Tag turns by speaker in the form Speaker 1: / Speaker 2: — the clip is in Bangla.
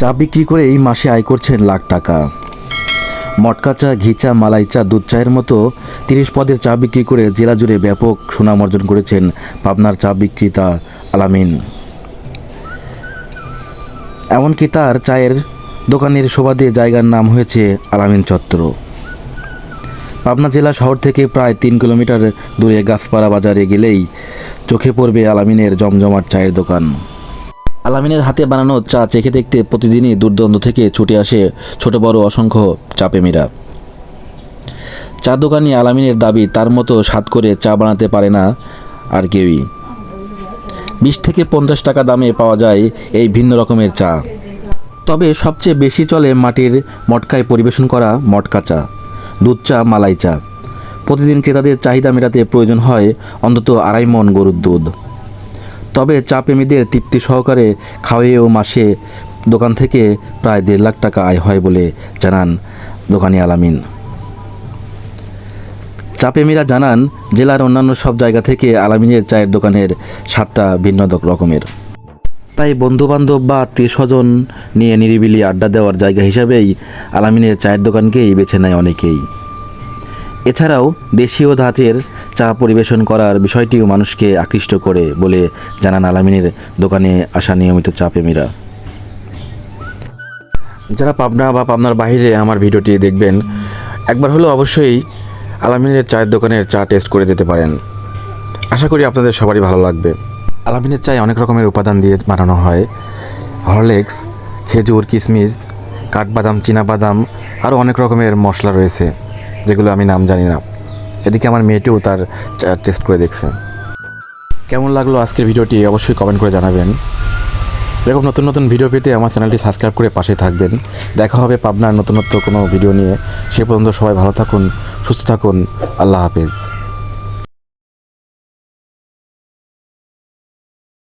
Speaker 1: চা বিক্রি করে এই মাসে আয় করছেন লাখ টাকা। মটকা চা ঘি চা মালাই চা দুধ চায়ের মতো তিরিশ পদের চা বিক্রি করে জেলা জুড়ে ব্যাপক সুনাম অর্জন করেছেন পাবনার চা বিক্রেতা আলামিন। এমনকি তার চায়ের দোকানের সুবাদে জায়গার নাম হয়েছে আলামিন চত্বর পাবনা জেলা শহর থেকে প্রায় তিন কিলোমিটার দূরে গাছপাড়া বাজারে গেলেই চোখে পড়বে আলামিনের জমজমাট চায়ের দোকান। আলামিনের হাতে বানানো চা চেখে দেখতে প্রতিদিনই দূরদূরান্ত থেকে ছুটে আসে ছোট বড় অসংখ্য চা প্রেমীরা। চা দোকানি আলামিনের দাবি, তার মতো স্বাদ করে চা বানাতে পারে না আর কেউই। বিশ থেকে পঞ্চাশ টাকা দামে পাওয়া যায় এই ভিন্ন রকমের চা। তবে সবচেয়ে বেশি চলে মাটির মটকায় পরিবেশন করা মটকা চা, দুধ চা, মালাই চা। প্রতিদিন ক্রেতাদের চাহিদা মেটাতে প্রয়োজন হয় অন্তত আড়াই মন গরুর দুধ। তবে চা প্রেমীদের তৃপ্তি সহকারে খাওয়িয়েও মাসে দোকান থেকে প্রায় দেড় লাখ টাকা আয় হয় বলে জানান দোকানি আলামিন। চা প্রেমীরা জানান, জেলার অন্যান্য সব জায়গা থেকে আলামিনের চায়ের দোকানের স্বাদটা ভিন্ন রকমের। তাই বন্ধুবান্ধব বা আত্মীয় স্বজন নিয়ে নিরিবিলি আড্ডা দেওয়ার জায়গা হিসাবেই আলামিনের চায়ের দোকানকেই বেছে নেয় অনেকেই। এছাড়াও দেশীয় ধাঁচের চা পরিবেশন করার বিষয়টিও মানুষকে আকৃষ্ট করে বলে জানান আলামিনের দোকানে আসা নিয়মিত চা প্রেমীরা। যারা পাবনা বা পাবনার বাইরে আমার ভিডিওটি দেখবেন, একবার হলেও অবশ্যই আলামিনের চায়ের দোকানের চা টেস্ট করে যেতে পারেন। আশা করি আপনাদের সবারই ভালো লাগবে। আলামিনের চায় অনেক রকমের উপাদান দিয়ে বানানো হয়। হরলেক্স, খেজুর কিশমিশ কাঠবাদাম বাদাম আরও অনেক রকমের মশলা রয়েছে। যেগুলো আমি নাম জানি না। এদিকে আমার মেয়েটিও তার টেস্ট করে দেখছে। কেমন লাগল আজকের ভিডিওটি অবশ্যই কমেন্ট করে জানাবেন। এরকম নতুন নতুন ভিডিও পেতে আমার চ্যানেলটি সাবস্ক্রাইব করে পাশে থাকবেন। দেখা হবে পাবনার নতুনত্ব কোনো ভিডিও নিয়ে। সে পর্যন্ত সবাই ভালো থাকুন, সুস্থ থাকুন। আল্লাহ হাফেজ।